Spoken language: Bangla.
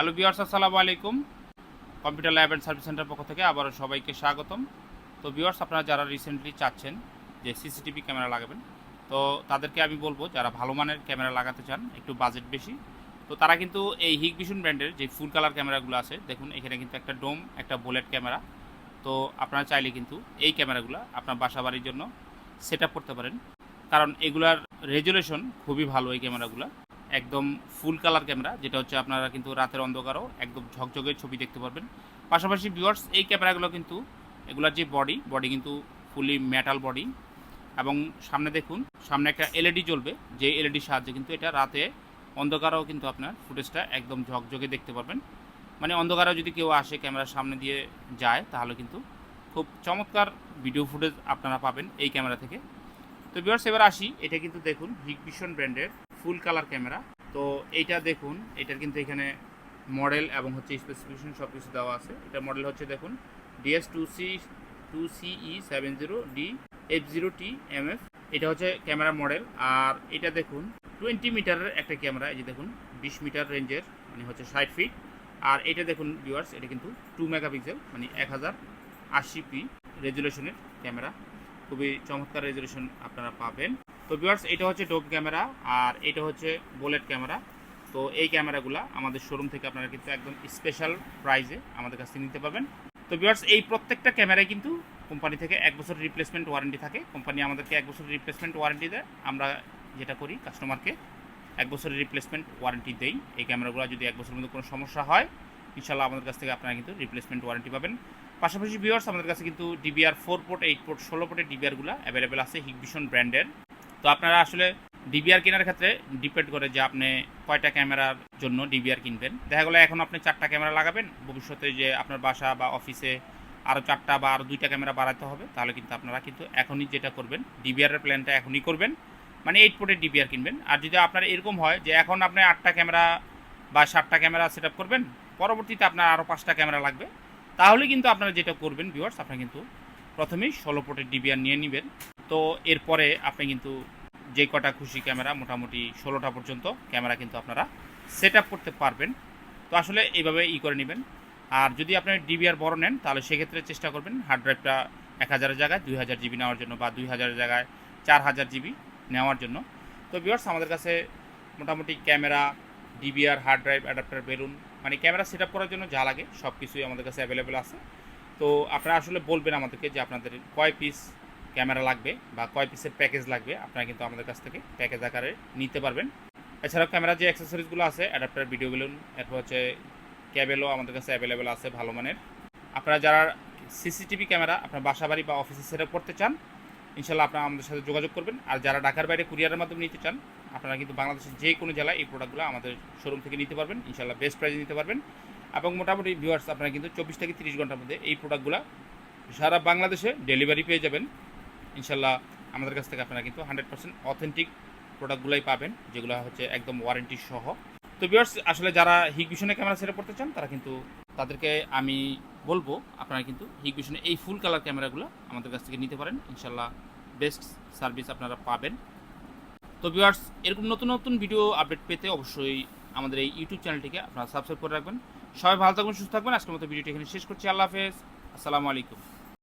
হ্যালো বিয়ার্স আসসালামু আলাইকুম। Computer lab and service centre পক্ষ থেকে আবারও সবাইকে স্বাগতম। তো বিয়ার্স আপনারা যারা রিসেন্টলি চাচ্ছেন যে সিসিটিভি ক্যামেরা লাগাবেন, তো তাদেরকে আমি বলব, যারা ভালো মানের ক্যামেরা লাগাতে চান, একটু বাজেট বেশি। তো তারা কিন্তু এই হিগ ভিশন ব্র্যান্ডের যে ফুল কালার ক্যামেরাগুলো আছে, দেখুন, এখানে কিন্তু একটা ডোম একটা বুলেট ক্যামেরা। তো আপনারা চাইলে কিন্তু এই ক্যামেরাগুলো আপনার বাসা বাড়ির জন্য সেট করতে পারেন। কারণ এগুলার রেজুলেশন খুবই ভালো এই ক্যামেরাগুলো একদম ফুল কালার ক্যামেরা যেটা হচ্ছে আপনারা কিন্তু রাতের অন্ধকারও একদম ঝকঝকে ছবি দেখতে পারবেন। পাশাপাশি ভিউয়ার্স এই ক্যামেরাগুলো কিন্তু, এগুলার যে বডি বডি কিন্তু ফুলি মেটাল বডি এবং সামনে দেখুন, সামনে একটা এলইডি জ্বলবে যে এলইডির সাহায্যে কিন্তু এটা রাতে অন্ধকারও কিন্তু আপনার ফুটেজটা একদম ঝকঝকে দেখতে পারবেন। মানে অন্ধকারেও যদি কেউ আসে ক্যামেরার সামনে দিয়ে যায়, তাহলে কিন্তু খুব চমৎকার ভিডিও ফুটেজ আপনারা পাবেন এই ক্যামেরা থেকে। তো ভিউয়ার্স এবার আসি, এটা কিন্তু দেখুন হিগভিশন ব্র্যান্ডের ফুল কালার ক্যামেরা। তো এইটা দেখুন, এটার কিন্তু এখানে মডেল এবং হচ্ছে স্পেসিফিকেশন সব কিছু দেওয়া আছে। এটা মডেল হচ্ছে দেখুন DS two C two CE seven zero D F zero T M F এটা হচ্ছে ক্যামেরা মডেল, আর এটা দেখুন টোয়েন্টি মিটারের একটা ক্যামেরা, এই যে দেখুন, বিশ মিটার রেঞ্জের মানে হচ্ছে ষাট ফিট আর এটা দেখুন ভিউয়ার্স এটা কিন্তু টু মেগাপিক্সেল মানে এক হাজার আশি পি রেজুলেশনের ক্যামেরা। খুবই চমৎকার রেজুলেশন আপনারা পাবেন। তো ভিউয়ার্স এটা হচ্ছে ডোপ ক্যামেরা আর এটা হচ্ছে বুলেট ক্যামেরা তো এই ক্যামেরাগুলো আমাদের শোরুম থেকে আপনারা কিন্তু একদম স্পেশাল প্রাইজে আমাদের কাছ থেকে নিতে পারবেন। তো ভিউয়ার্স এই প্রত্যেকটা ক্যামেরায় কিন্তু কোম্পানি থেকে এক বছর রিপ্লেসমেন্ট ওয়ারেন্টি থাকে। কোম্পানি আমাদেরকে এক বছর রিপ্লেসমেন্ট ওয়ারেন্টি দেয়। আমরা যেটা করি কাস্টমারকে এক বছরের রিপ্লেসমেন্ট ওয়ারেন্টি দেই। এই ক্যামেরাগুলো যদি এক বছরের মধ্যে কোনো সমস্যা হয় ইনশাল্লাহ আমাদের কাছ থেকে আপনারা কিন্তু রিপ্লেসমেন্ট ওয়ারেন্টি পাবেন। পাশাপাশি ভিউয়ার্স আমাদের কাছে কিন্তু DVR four port eight port ষোলো পোর্টের ডিবিআরগুলো অ্যাভেলেবেল আছে। হিগভিশন ব্র্যান্ডের তো আপনারা আসলে ডিবিআর কেনার ক্ষেত্রে ডিপেন্ড করে যে আপনি কয়টা ক্যামেরার জন্য ডিবিআর কিনবেন। দেখা গেলো এখন আপনি চারটা ক্যামেরা লাগাবেন, ভবিষ্যতে যে আপনার বাসা বা অফিসে আরও চারটা বা আরও দুইটা ক্যামেরা বাড়াতে হবে, তাহলে কিন্তু আপনারা কিন্তু এখনই যেটা করবেন ডিবিআরের প্ল্যানটা এখনই করবেন মানে এইট পোর্টের ডিবিআর কিনবেন। আর যদি আপনার এরকম হয় যে এখন আপনি আটটা ক্যামেরা বা সাতটা ক্যামেরা সেট করবেন, পরবর্তীতে আপনার আরও পাঁচটা ক্যামেরা লাগবে, তাহলে কিন্তু আপনারা যেটা করবেন ভিউয়ার্স আপনারা কিন্তু প্রথমেই ষোলো পোর্টের ডিবিআর নিয়ে নেবেন। তো এরপরে আপনি কিন্তু যে কটা খুশি ক্যামেরা, মোটামুটি ষোলোটা পর্যন্ত ক্যামেরা কিন্তু আপনারা সেট করতে পারবেন। তো আসলে এইভাবে ই করে নেবেন। আর যদি আপনি ডিবিআর বড় নেন, তাহলে সেক্ষেত্রে চেষ্টা করবেন হার্ড ড্রাইভটা এক হাজারের জায়গায়, দুই হাজার জিবি নেওয়ার জন্য বা দুই হাজারের জায়গায় চার হাজার জিবি নেওয়ার জন্য। তো ভিউয়ার্স আমাদের কাছে মোটামুটি camera DVR hard drive adapter balun মানে ক্যামেরা সেট করার জন্য যা লাগে সব কিছুই আমাদের কাছে অ্যাভেলেবেল আছে। তো আপনারা আসলে বলবেন আমাদেরকে যে আপনাদের কয় পিস ক্যামেরা লাগবে বা কয় পিসের প্যাকেজ লাগবে, আপনারা কিন্তু আমাদের কাছ থেকে প্যাকেজ আকারে নিতে পারবেন। এছাড়াও ক্যামেরার যে অ্যাক্সেসরিজগুলো আছে অ্যাডাপ্টার ভিডিও বেলুন এরপর হচ্ছে ক্যাবেলও আমাদের কাছে অ্যাভেলেবেল আছে ভালো মানের। আপনারা যারা সিসিটিভি ক্যামেরা, আপনার বাসা বাড়ি বা অফিসে সেট করতে চান ইনশাল্লাহ আপনারা আমাদের সাথে যোগাযোগ করবেন। আর যারা ঢাকার বাইরে কুরিয়ারের মাধ্যমে নিতে চান, আপনারা কিন্তু বাংলাদেশের যে কোনো জেলায় এই প্রোডাক্টগুলো আমাদের শোরুম থেকে নিতে পারবেন। ইনশাল্লাহ বেস্ট প্রাইজে নিতে পারবেন। এবং মোটামুটি ভিউয়ার্স আপনারা কিন্তু চব্বিশ থেকে তিরিশ ঘণ্টার মধ্যে এই প্রোডাক্টগুলো সারা বাংলাদেশে ডেলিভারি পেয়ে যাবেন। ইনশাল্লাহ আমাদের কাছ থেকে আপনারা কিন্তু হান্ড্রেড পার্সেন্ট অথেন্টিক প্রোডাক্টগুলোই পাবেন, যেগুলো হচ্ছে একদম ওয়ারেন্টি সহ। তো ভিউয়ার্স আসলে যারা হিগভিশনে ক্যামেরা সেট করতে চান, তারা কিন্তু তাদেরকে আমি বলব, আপনারা কিন্তু হিগভিশনে এই ফুল কালার ক্যামেরাগুলো আমাদের কাছ থেকে নিতে পারেন। ইনশাল্লাহ বেস্ট সার্ভিস আপনারা পাবেন। তো ভিউয়ার্স এরকম নতুন নতুন ভিডিও আপডেট পেতে অবশ্যই আমাদের এই ইউটিউব চ্যানেলটিকে আপনারা সাবস্ক্রাইব করে রাখবেন। সবাই ভালো থাকবেন, সুস্থ থাকবেন। আজকের মতো ভিডিওটি এখানে শেষ করছি। আল্লাহ হাফেজ। আসসালামু আলাইকুম।